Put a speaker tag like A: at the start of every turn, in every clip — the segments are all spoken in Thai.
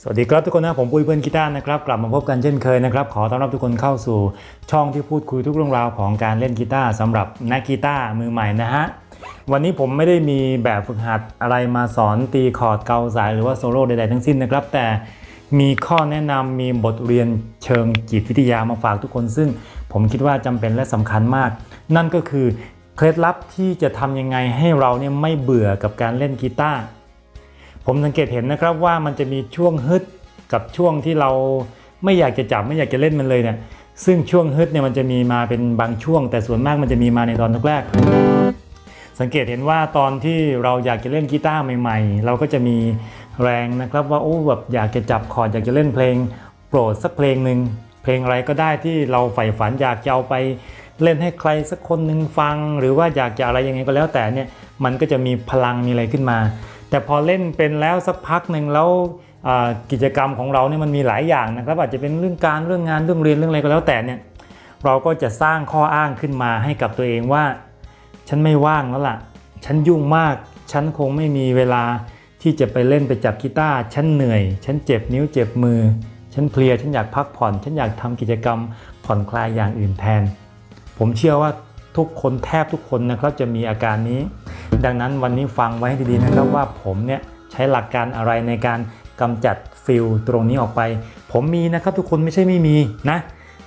A: สวัสดีครับทุกคนนะผมปุ้ยเพื่อนกีตาร์นะครับกลับมาพบกันเช่นเคยนะครับขอต้อนรับทุกคนเข้าสู่ช่องที่พูดคุยทุกเรื่องราวของการเล่นกีตาร์สำหรับนักกีตาร์มือใหม่นะฮะวันนี้ผมไม่ได้มีแบบฝึกหัดอะไรมาสอนตีคอร์ดเกาสายหรือว่าโซโล่ใดๆทั้งสิ้นนะครับแต่มีข้อแนะนำมีบทเรียนเชิงจิตวิทยามาฝากทุกคน ซึ่งผมคิดว่าจำเป็นและสำคัญมาก นั่นก็คือเคล็ดลับที่จะทำยังไงให้เราเนี่ยไม่เบื่อกับการเล่นกีตาร์ ผมสังเกตเห็นนะครับว่ามันจะมีช่วงฮึดกับช่วงที่เราไม่อยากจะจับไม่อยากจะเล่นมันเลยเนี่ยซึ่งช่วงฮึดเนี่ยมันจะมีมาเป็นบางช่วง แต่ส่วนมากมันจะมีมาในตอนแรก สังเกตเห็นว่าตอนที่เราอยากจะเล่นกีตาร์ใหม่ๆ เราก็จะมีแรงนะครับว่าโอ้แบบอยากจะจับคอร์ดอยากจะเล่นเพลง โปรดสักเพลงหนึ่งเพลงอะไรก็ได้ที่เราใฝ่ฝันอยากจะเอาไปเล่นให้ใครสักคนหนึ่งฟัง หรือว่าอยากจะอะไรยังไงก็แล้วแต่เนี่ยมันก็จะมีพลังมีอะไรขึ้นมา แต่พอเล่นเป็นแล้วสักพักหนึ่งแล้วกิจกรรมของเราเนี่ยมันมีหลายอย่างนะครับอาจจะเป็นเรื่องการเรื่องงานเรื่องเรียนเรื่องอะไรก็แล้วแต่เนี่ยเราก็จะสร้างข้ออ้างขึ้นมาให้กับตัวเองว่า ฉันไม่ว่างแล้วล่ะ ฉันยุ่งมาก ฉันคงไม่มีเวลาที่จะไปเล่นไปจับกีตาร์ฉันเหนื่อย ฉันเจ็บนิ้วเจ็บมือ ฉันเพลียฉันอยากพักผ่อน ฉันอยากทำกิจกรรมผ่อนคลายอย่างอื่นแทน ผมเชื่อว่าทุกคนแทบทุกคนนะครับจะมีอาการนี้ ดังนั้นวันนี้ฟังไว้ให้ดีๆนะครับว่าผมเนี่ยใช้หลักการอะไรในการกำจัดฟิลตรงนี้ออกไป ผมมีนะครับทุกคนไม่ใช่ไม่มีนะ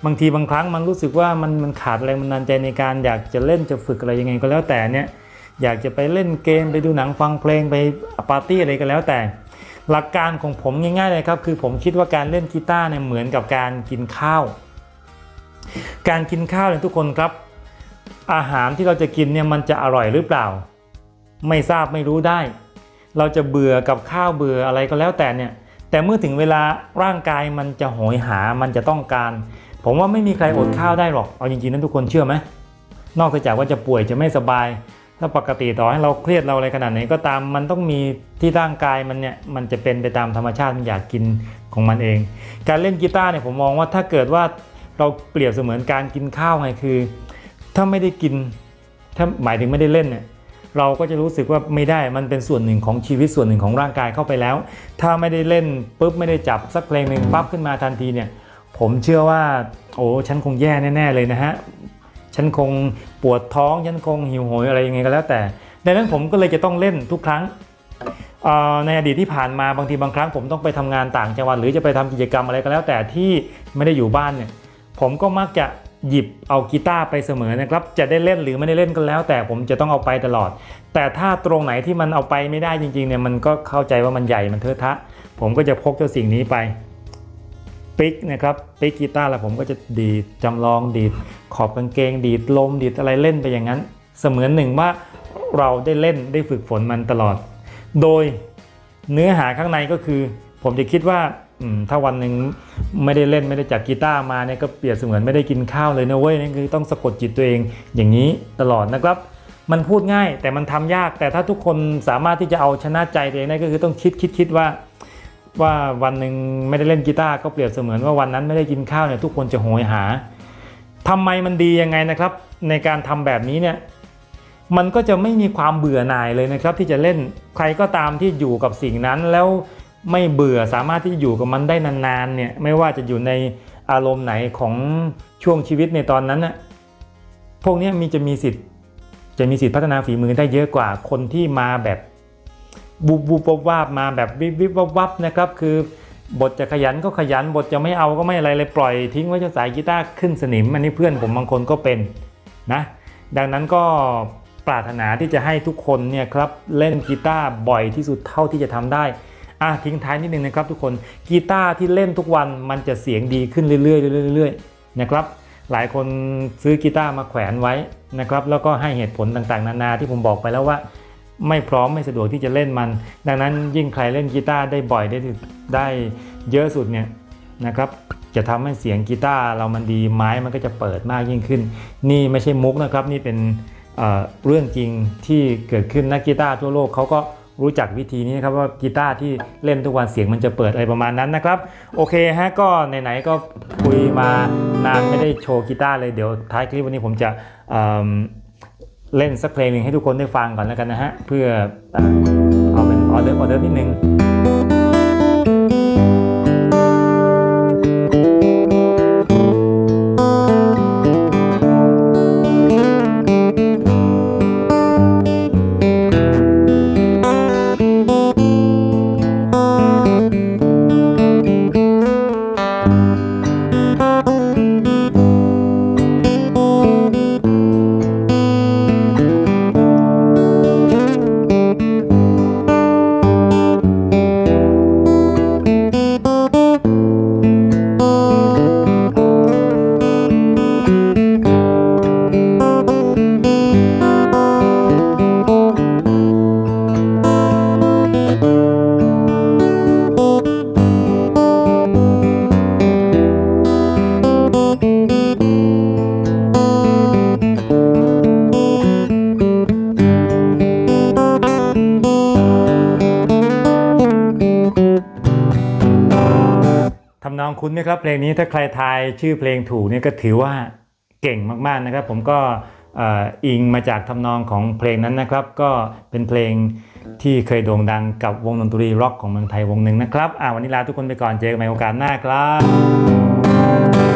A: บางทีบางครั้งมันรู้สึกว่ามันมันขาดแรงบันดาลใจในการอยากจะเล่นจะฝึกอะไรยังไงก็แล้วแต่เนี่ยอยากจะไปเล่นเกมไปดูหนังฟังเพลงไปปาร์ตี้อะไรก็แล้วแต่ หลักการของผมง่ายๆเลยครับ คือผมคิดว่าการเล่นกีตาร์เนี่ยเหมือนกับการกินข้าว การกินข้าวเนี่ยทุกคนครับ อาหารที่เราจะกินเนี่ยมันจะอร่อยหรือเปล่า ไม่ทราบไม่รู้ได้ เราจะเบื่อกับข้าวเบื่ออะไรก็แล้วแต่เนี่ยแต่เมื่อถึงเวลาร่างกายมันจะโหยหามันจะต้องการ ผมว่าไม่มีใครอดข้าวได้หรอกเอาจริงๆนั้นทุกคนเชื่อไหมนอกจากว่าจะป่วยจะไม่สบาย ถ้าปกติต่อให้เราเครียดเราอะไรขนาดไหนก็ตามมันต้องมีที่ร่างกายมันเนี่ยมันจะเป็นไปตามธรรมชาติมันอยากกินของมันเอง การเล่นกีตาร์เนี่ยผมมองว่าถ้าเกิดว่าเราเปรียบเสมือนการกินข้าวไงคือ ถ้าไม่ได้กินถ้าหมายถึงไม่ได้เล่นเนี่ย เราก็จะรู้สึกว่าไม่ได้มันเป็นส่วนหนึ่งของชีวิตส่วนหนึ่งของร่างกายเข้าไปแล้ว ถ้าไม่ได้เล่นปุ๊บไม่ได้จับสักเพลงหนึ่งปั๊บขึ้นมาทันทีเนี่ยผมเชื่อว่าโอ้ฉันคงแย่แน่ ๆเลยนะฮะฉันคงปวดท้องฉันคงหิวโหยอะไรยังไงก็แล้วแต่ดังนั้นผมก็เลยจะต้องเล่นทุกครั้งในอดีตที่ผ่านมาบางทีบางครั้งผมต้องไปทำงานต่างจังหวัดหรือจะไปทำกิจกรรมอะไรก็แล้วแต่ที่ไม่ได้อยู่บ้านเนี่ยผมก็มักจะ หยิบเอากีตาร์ไปเสมอนะครับ จะได้เล่นหรือไม่ได้เล่นก็แล้ว แต่ผมจะต้องเอาไปตลอด แต่ถ้าตรงไหนที่มันเอาไปไม่ได้จริงๆเนี่ยมันก็เข้าใจว่ามันใหญ่มันเทอะทะ ผมก็จะพกเจ้าสิ่งนี้ไปปิกนะครับปิกกีตาร์แล้วผมก็จะดีดจำลองดีดขอบกางเกง ดีดลมดีดอะไรเล่นไปอย่างนั้น เสมือนหนึ่งว่าเราได้เล่นได้ฝึกฝนมันตลอด โดยเนื้อหาข้างในก็คือ ผมจะคิดว่า ถ้าวันหนึ่งไม่ได้เล่นไม่ได้จับกีตาร์มาเนี่ยก็เปรียบเสมือนไม่ได้กินข้าวเลยนะเว้ยนั่คือต้องสะกดจิตตัวเองอย่างนี้ตลอดนะครับ มันพูดง่ายแต่มันทำยาก แต่ถ้าทุกคนสามารถที่จะเอาชนะใจตัวเองได้ก็คือต้องคิดคิดคิดว่า ว่าวันหนึ่งไม่ได้เล่นกีตาร์ก็เปรียบเสมือนว่าวันนั้นไม่ได้กินข้าวเนี่ยทุกคนจะโหยหาทำไมมันดียังไงนะครับ ในการทำแบบนี้เนี่ยมันก็จะไม่มีความเบื่อหน่ายเลยนะครับ ที่จะเล่นใครก็ตามที่อยู่กับสิ่งนั้นแล้ว ไม่เบื่อสามารถที่อยู่กับมันได้นานๆเนี่ยไม่ว่าจะอยู่ในอารมณ์ไหนของช่วงชีวิตในตอนนั้นน่ะพวกนี้มีจะมีสิทธิ์จะมีสิทธิ์พัฒนาฝีมือได้เยอะกว่าคนที่มาแบบบุบบุบวับวาบมาแบบวิบวิบวับวับนะครับคือบทจะขยันก็ขยันบทจะไม่เอาก็ไม่อะไรเลยปล่อยทิ้งไว้จะสายกีตาร์ขึ้นสนิมอันนี้เพื่อนผมบางคนก็เป็นนะดังนั้นก็ปรารถนาที่จะให้ทุกคนเนี่ยครับเล่นกีตาร์บ่อยที่สุดเท่าที่จะทำได้ อะทิ้งท้ายนิดนึงนะครับทุกคนกีตาร์ที่เล่นทุกวันมันจะเสียงดีขึ้นเรื่อยๆเรื่อยๆนะครับหลายคนซื้อกีตาร์มาแขวนไว้นะครับแล้วก็ให้เหตุผลต่างๆ นานาที่ผมบอกไปแล้วว่า ไม่พร้อมไม่สะดวกที่จะเล่นมัน ดังนั้นยิ่งใครเล่นกีตาร์ได้บ่อยได้ได้เยอะสุดเนี่ยนะครับจะทำให้เสียงกีตาร์เรามันดีไม้มันก็จะเปิดมากยิ่งขึ้น นี่ไม่ใช่มุกนะครับนี่เป็นเเรื่องจริงที่เกิดขึ้นนักกีตาร์ทั่วโลกเขาก็ รู้จักวิธีนี้นะครับว่ากีตาร์ที่เล่นทุกวันเสียงมันจะเปิดอะไรประมาณนั้นนะครับ โอเคฮะก็ไหนๆก็คุยมานานไม่ได้โชว์กีตาร์เลยเดี๋ยวท้ายคลิปวันนี้ผมจะเมเล่นสักเพลงหนึ่งให้ทุกคนได้ฟังก่อนแล้วกันนะฮะเพื่อเอ่อเอาเป็นออเดอร์ออเดอร์นิดนึง คุ้นไหมครับเพลงนี้ถ้าใครทายชื่อเพลงถูกเนี่ยก็ถือว่าเก่งมากๆนะครับ ผมก็อิงมาจากทำนองของเพลงนั้นนะครับ ก็เป็นเพลงที่เคยโด่งดังกับวงดนตรีร็อกของเมืองไทยวงหนึ่งนะครับอ่าวันนี้ลาทุกคนไปก่อนเจอกันใหม่โอกาสหน้าครับ